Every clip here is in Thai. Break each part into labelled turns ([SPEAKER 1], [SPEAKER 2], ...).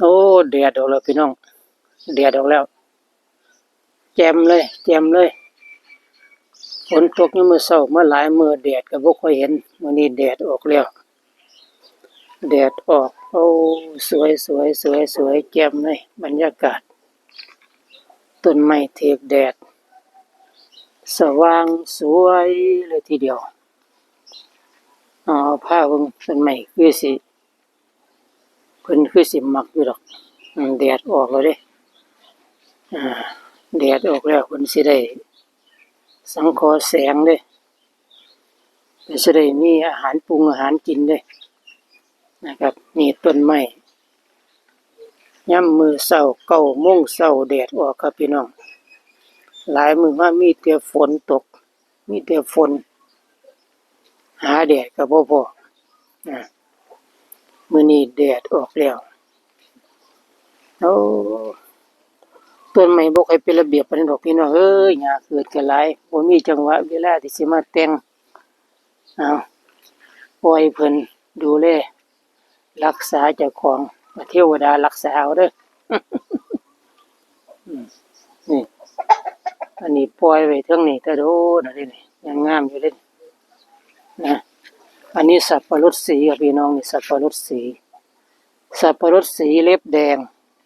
[SPEAKER 1] โอ้แดดออกแล้วพี่น้องแดดออกแล้ว แจมเลย แจมเลยฝนตกยังมือเศร้าเมื่อหลายมือแดดก็บ่ค่อยเห็นมื้อนี้แดดออกแล้วแดดออกโอ้สวยสวยสวยสวยแจ่มเลยบรรยากาศต้นไม้เทกแดด สว่างสวยเลยทีเดียว เอาผ้าเบิ่งต้นไม้คือสิ เพิ่นคือสิมักอยู่ดอกแดดออกแล้วเด้อ่าแดดออกแล้วเพิ่นสิได้ สังคราะห์แสงเด้เพิ่นสิได้มีอาหารปรุงอาหารกินเด้นะครับนี่ต้นไม้ย่ำมือเช้าเก้าโมงเช้าแดดออกครับพี่น้อง หลายมือมามีแต่ฝนตก มีแต่ฝน หาแดดก็บ่พออ่า มื้อนี้แดดออกแล้วโอ้ต้นไม้บ่ค่อยเป็นระเบียบปานนั้นดอกพี่น้องเอ้ยหญ้าเกิดก็หลายบ่มีจังหวะเวลาที่สิมาแต่งเอาปล่อยเพิ่นดูแลรักษาเจ้าของเทวดารักษาเอาเด้อนี่อันนี้ปล่อยไว้เทิงนี้แต่โดนอันนี้นี่ยังงามอยู่เด้นะ อันนี้สับปะรดสีครับพี่น้องนี่สับปะรดสี สับปะรดสีเล็บแดง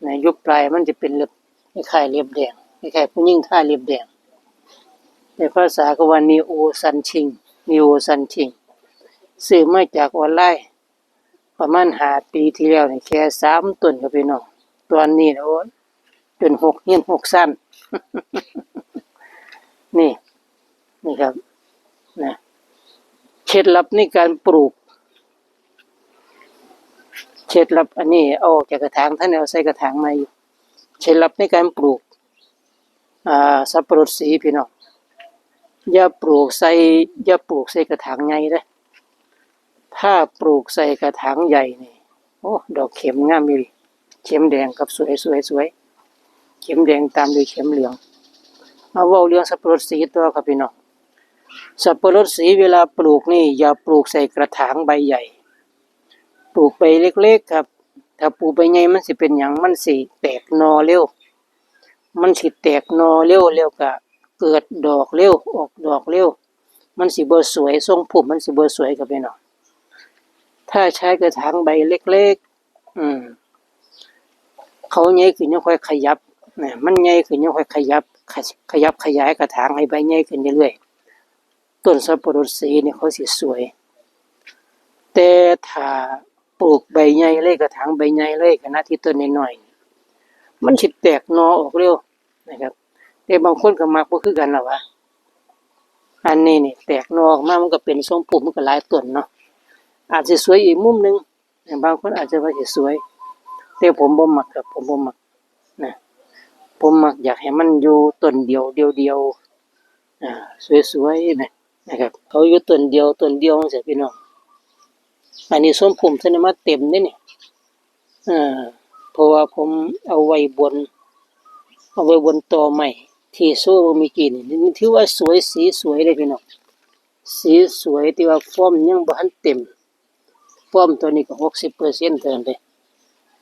[SPEAKER 1] ในยุคปลายมันจะเป็นเล็บคล้ายๆเล็บแดงคล้ายๆผู้หญิงท่าเล็บแดง ในภาษาก็ว่านิโอซันชิงนิโอซันชิงซื้อมาจากออนไลน์ประมาณหาปีที่แล้วนี่แค่สามต้นครับพี่น้องตอนนี้นะโอ้จนหกเงี้ยหกสั้นนี่ นี่ครับนะ ล็ดลับในการปลูกเคล็ดลับอันนี้เอาออกจากกระถางท่านเอาใส่กระถางมาอยู่เคล็ดลับในการปลูกอ่าสับปะรดสีพี่น้องอย่าปลูกใส่อย่าปลูกใส่กระถางใหญ่เด้อถ้าปลูกใส่กระถางใหญ่นี่โอ้ดอกเข็มงามอยู่เข็มแดงกับสวยสวยสวยเข็มแดงตามด้วยเข็มเหลือง เอาว้าเรื่องสับปะรดสีตัวครับพี่น้อง สับปะรดสีเวลาปลูกนี่ อย่าปลูกใส่กระถางใบใหญ่ ปลูกใบเล็กๆครับ ถ้าปลูกใบใหญ่มันสิเป็นอย่างมันสิแตกนอเร็ว มันสิแตกนอเร็วเร็วกะเกิดดอกเร็วออกดอกเร็ว มันสิบ่สวยทรงผมมันสิบ่สวยกับพี่น้องถ้าใช้กระถางใบเล็กๆ อืม เขาใหญ่ขึ้นยังค่อยขยับนะมันใหญ่ขึ้นยังค่อยขยับ ขยขยับขยายกระถางให้ใบใหญ่ขึ้นเรื่อยๆ ต้นสับปะรดสีนี่เขาสิสวย แต่ถ้าปลูกใบใหญ่เลยกระถางใบใหญ่เลยขณะที่ต้นน้อยๆมันสิแตกนอออกเร็วนะครับ แต่บางคนก็มักบ่คือกันล่ะวะอันนี้นี่แตกนอออกมามันก็เป็นทรงผมมันก็หลายต้นเนาะอาจสิสวยอีกมุมหนึงแต่บางคนอาจจะว่าสิสวย แต่ผมบ่มักครับผมบ่มักนะผมมักอยากให้มันอยู่ต้นเดียวเดียวๆอ่าสวยๆนะ นะครับเขาอยู่ต้นเดียวต้นเดียวจังซี่พี่น้องอันนี้ส้มผมเสนมาเต็มเด้นี่อ่าเพราะว่าผมเอาไว้บน เอาไว้บนตอใหม่ที่โซ่เมื่อกี้นี่นี่ถือว่าสวยสีสวยเลยพี่น้องสีสวยที่ว่าฟอร์มยังบ่ทันเต็มฟอร์มตัวนี้ก็60%เท่านั้นเด้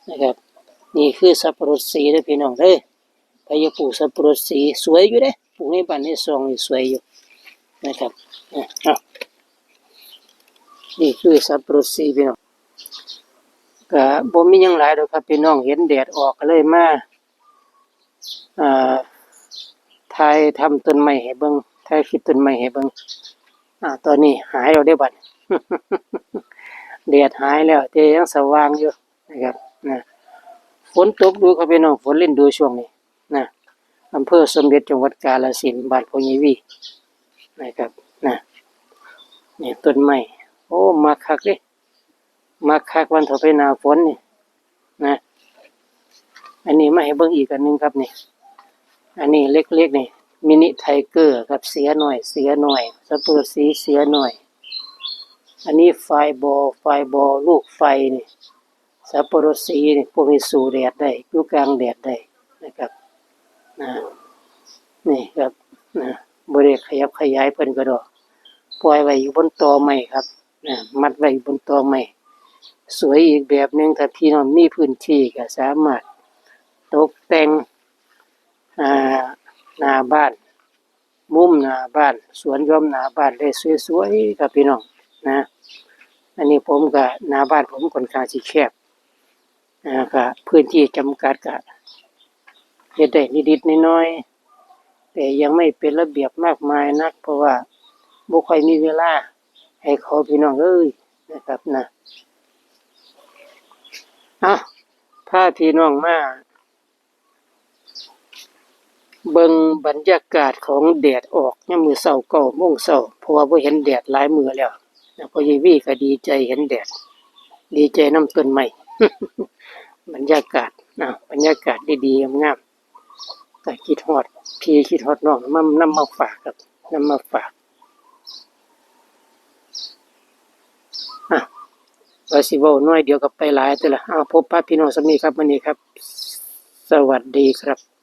[SPEAKER 1] นะครับนี่คือสับปะรดสีเด้อพี่น้องเด้อไปย่าปลูกสับปะรดสีสวยอยู่เด้ปลูกในบ้านในซองนี่สวยอยู่ นะครับนี่คือสับปะรดสีพี่น้องก็บ่มียังหลายดอกครับพี่น้องเห็นแดดออกก็เลยมาอ่าถ่ายทำต้นไม้ให้เบิ่งถ่ายคลิปต้นไม้ให้เบิ่งอ่า ตอนนี้หายแล้วได้บัดแดดหายแล้วแต่ยังสว่างอยู่นะครับนะฝนตกดูครับพี่น้องฝนเล่นดูช่วงนี้นะอำเภอสมเด็จจังหวัดกาฬสินธุ์บ้านพญวี นะครับนะนี่ต้นไม้โอ้มาคักเลยมาคักวันต่อไปหนาฝนนี่นะอันนี้มาให้เบิ่งอีกอันหนึงครับนี่อันนี้เล็กๆนี่มินิไทเกอร์ครับเสียหน่อย เสียหน่อยสับปะรดสีเสียหน่อย อันนี้ไฟบอลไฟบอลลูกไฟนี่สับปะรดสีนี่พวกนี้สู่แดดได้อยู่กลางแดดได้นะครับนะนี่ครับนะ บริขยับขยายเพิ่นก็ดอกปล่อยไว้อยู่บนตอไม้ครับนะมัดไว้อยู่บนตอไม้สวยอีกแบบหนึ่งถ้าพี่น้องมีพื้นที่ก็สามารถตกแต่งอ่าหน้าบ้าน มุมหน้าบ้าน สวนย้อมหน้าบ้านได้สวยๆครับพี่น้องนะอันนี้ผมก็หน้าบ้านผมค่อนข้างสิแคบอ่าก็พื้นที่จำกัดก็เฮ็ดได้นิดๆน้อยๆ แต่ยังไม่เป็นระเบียบมากมายนัก เพราะว่าบ่ค่อยมีเวลา ให้ขาพี่น้องเอ้ยนะครับนะอะพาพี่น้องมาเบิงบรรยากาศของแดดออกยามมื้อเช้า9:00นเช้าเพราะว่าบ่เห็นแดดหลายมือแล้วนะพ่อใหญ่วีก็ดีใจเห็นแดด ดีใจน้ำต้นไม้บรรยากาศนะบรรยากาศดีๆงาม ๆก็คิดฮอด พี่คิดฮอดน้องมานำมาฝากครับนำมาฝากอะว่าสิเว้าน้อยเดียวกับไปหลายแต่ละอ้าวพบปะพี่น้องสมีครับวันนี้ครับ สวัสดีครับ